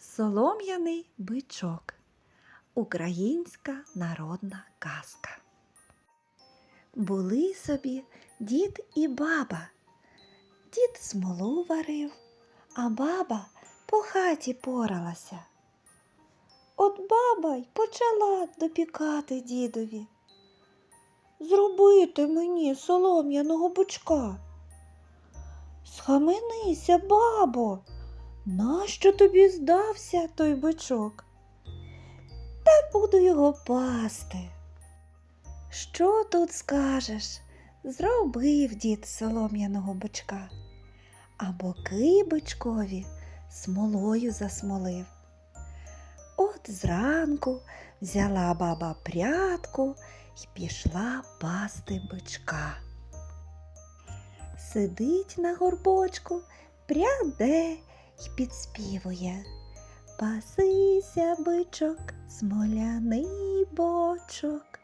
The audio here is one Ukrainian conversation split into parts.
Солом'яний бичок. Українська народна казка. Були собі дід і баба. Дід смолу варив, а баба по хаті поралася. От баба й почала допікати дідові. Зробити мені солом'яного бичка. Схаменися, бабо, нащо тобі здався той бичок? Та буду його пасти. Що тут скажеш? Зробив дід солом'яного бичка, а боки бичкові смолою засмолив. От зранку взяла баба прядку й пішла пасти бичка. Сидить на горбочку, пряде й підспівує. Пасися, бичок, смоляний бочок.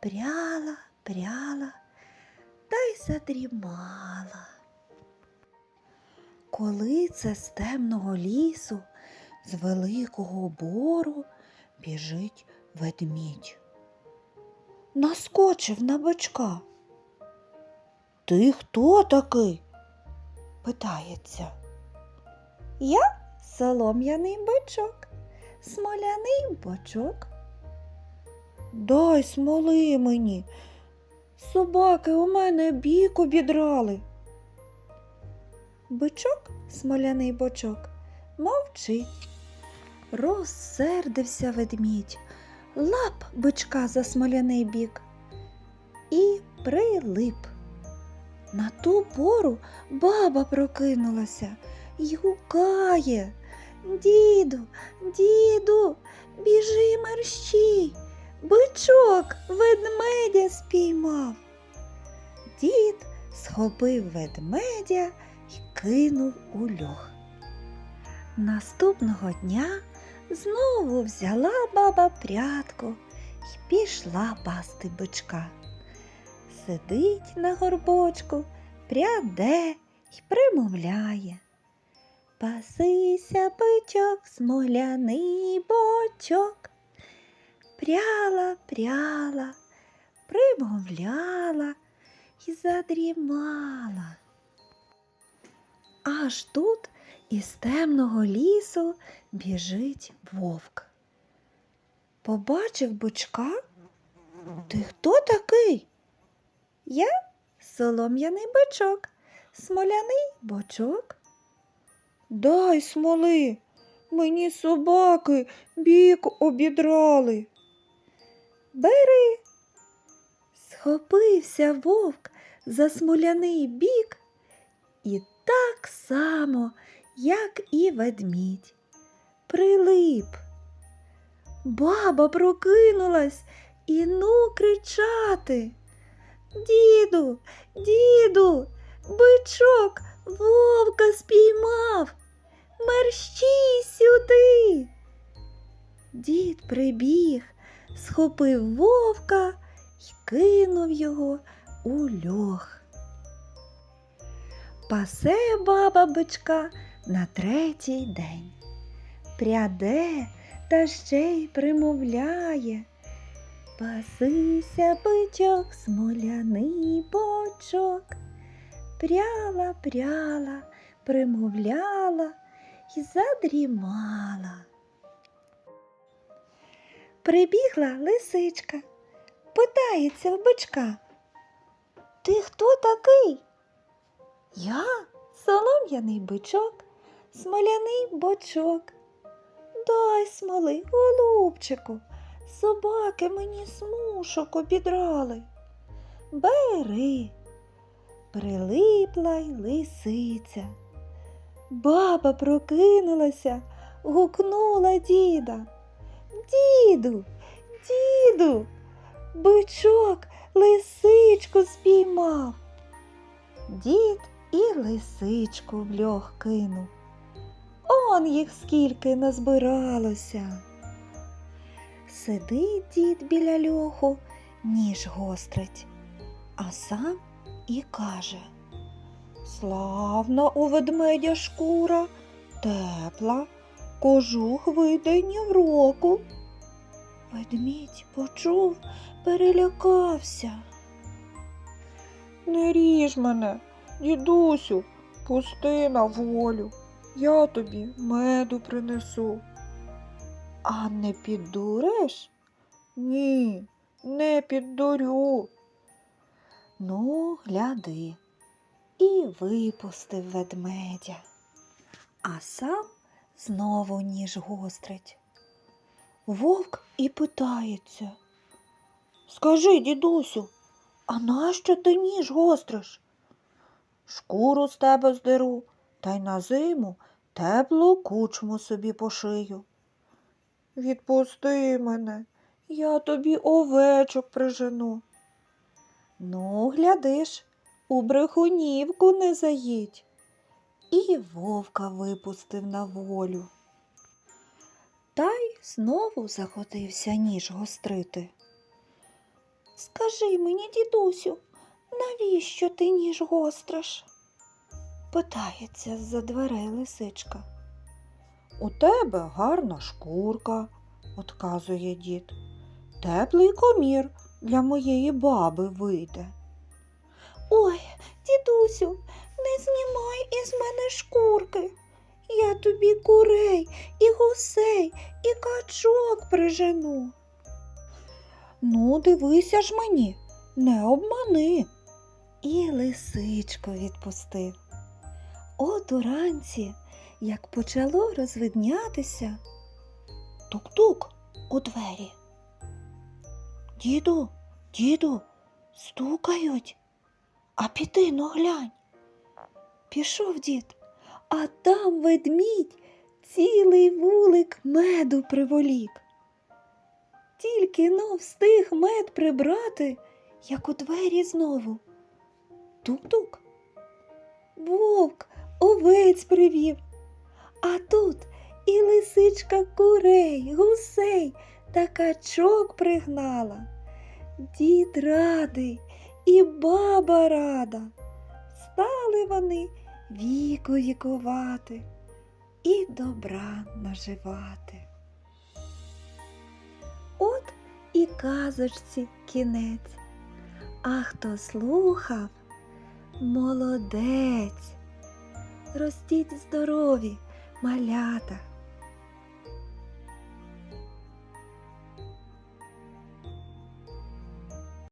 Пряла, пряла, та й задрімала. Коли це з темного лісу, з великого бору біжить ведмідь. Наскочив на бичка. Ти хто такий? питається. Я солом'яний бичок, смоляний бочок. Дай смоли мені. Собаки у мене бік обідрали. Бичок, смоляний бочок, мовчить. Розсердився ведмідь, лап бичка за смоляний бік і прилип. На ту пору баба прокинулася й гукає. Діду, діду, біжи мерщій, бичок ведмедя спіймав. Дід схопив ведмедя й кинув у льох. Наступного дня знову взяла баба прядку й пішла пасти бичка. Сидить на горбочку, пряде й примовляє. Пасися, бичок, смоляний бочок. Пряла, пряла, примовляла й задрімала. Аж тут із темного лісу біжить вовк. Побачив бичка? Ти хто такий? Я солом'яний бичок, смоляний бочок. Дай смоли, мені собаки бік обідрали. Бери. Схопився вовк за смоляний бік і так само, як і ведмідь, прилип. Баба прокинулась і ну кричати. Діду, діду, бичок вовка спіймав. Мерщій сюди. Дід прибіг, схопив вовка й кинув його у льох. Пасе баба бичка на третій день. Пряде та ще й примовляє. Пасися бичок, смоляний бочок. Пряла, пряла, примовляла й задрімала. Прибігла лисичка, питається в бичка. Ти хто такий? Я солом'яний бичок, смоляний бочок. Дай смоли, голубчику, собаки мені смушок обідрали. Бери, прилипла й лисиця. Баба прокинулася, гукнула діда. Діду, діду, бичок лисичку спіймав. Дід і лисичку в льох кинув. Он їх скільки назбиралося. Сидить дід біля льоху, ніж гострить, а сам і каже Славна у ведмедя шкура, тепла, кожух вийде ні в року. Ведмідь почув, перелякався. Не ріж мене, дідусю, пусти на волю. Я тобі меду принесу. А не піддуриш? Ні, не піддурю. Ну, гляди. І випустив ведмедя. А сам знову ніж гострить. Вовк і питається. Скажи, дідусю, а нащо ти ніж гостриш? Шкуру з тебе здеру, та й на зиму теплу кучму собі пошию. Відпусти мене, я тобі овечок прижену. Ну, глядиш, у брехунівку не заїдь. І вовка випустив на волю. Та й знову заходився ніж гострити. Скажи мені, дідусю, навіщо ти ніж гостриш? питається з-за дверей лисичка. У тебе гарна шкурка, отказує дід. Теплий комір для моєї баби вийде. Ой, дідусю, не знімай із мене шкурки. Я тобі курей і гусей, і качок прижену. Ну, дивися ж мені, не обмани. І лисичку відпустив. От уранці, як почало розвиднятися, тук-тук у двері. Діду, діду, стукають. А піди но глянь. Пішов дід, а там ведмідь цілий вулик меду приволік. Тільки но встиг мед прибрати, як у двері знову. Тук-тук. Вовк овець привів. А тут і лисичка курей, гусей та качок пригнала. Дід радий і баба рада. Стали вони віку вікувати і добра наживати. От і казочці кінець. А хто слухав, молодець. Ростіть здорові, малята.